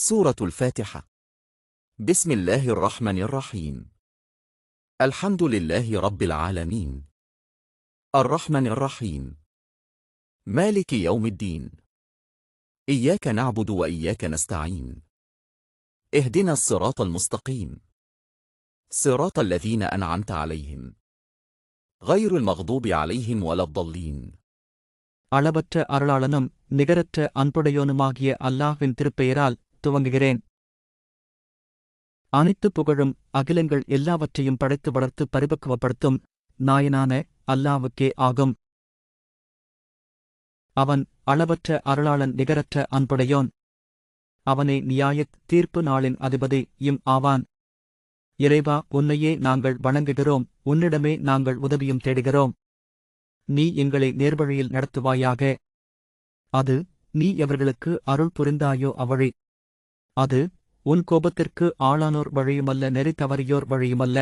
سورة الفاتحة بسم الله الرحمن الرحيم الحمد لله رب العالمين الرحمن الرحيم مالك يوم الدين إياك نعبد وإياك نستعين اهدنا الصراط المستقيم صراط الذين أنعمت عليهم غير المغضوب عليهم ولا الضالين அளவற்ற அருளாளனும் நிகரற்ற அன்புடையோனுமாகிய அல்லாஹ்வின் திருப்பெயரால் துவங்குகிறேன். அனைத்து புகழும் அகிலங்கள் எல்லாவற்றையும் படைத்து வளர்த்து பரிபக்குவப்படுத்தும் நாயனான அல்லாவுக்கே ஆகும். அவன் அளவற்ற அருளாளன் நிகரற்ற அன்புடையோன். அவனே நியாயத் தீர்ப்பு நாளின் அதிபதி இம் ஆவான். இறைவா உன்னையே நாங்கள் வணங்குகிறோம் உன்னிடமே நாங்கள் உதவியும் தேடுகிறோம். நீ எங்களை நேர்வழியில் நடத்துவாயாக. அது நீ எவர்களுக்கு அருள் புரிந்தாயோ அவழி. அது உன் கோபத்திற்கு ஆளானோர் வழியுமல்ல நெறி தவறியோர் வழியுமல்ல.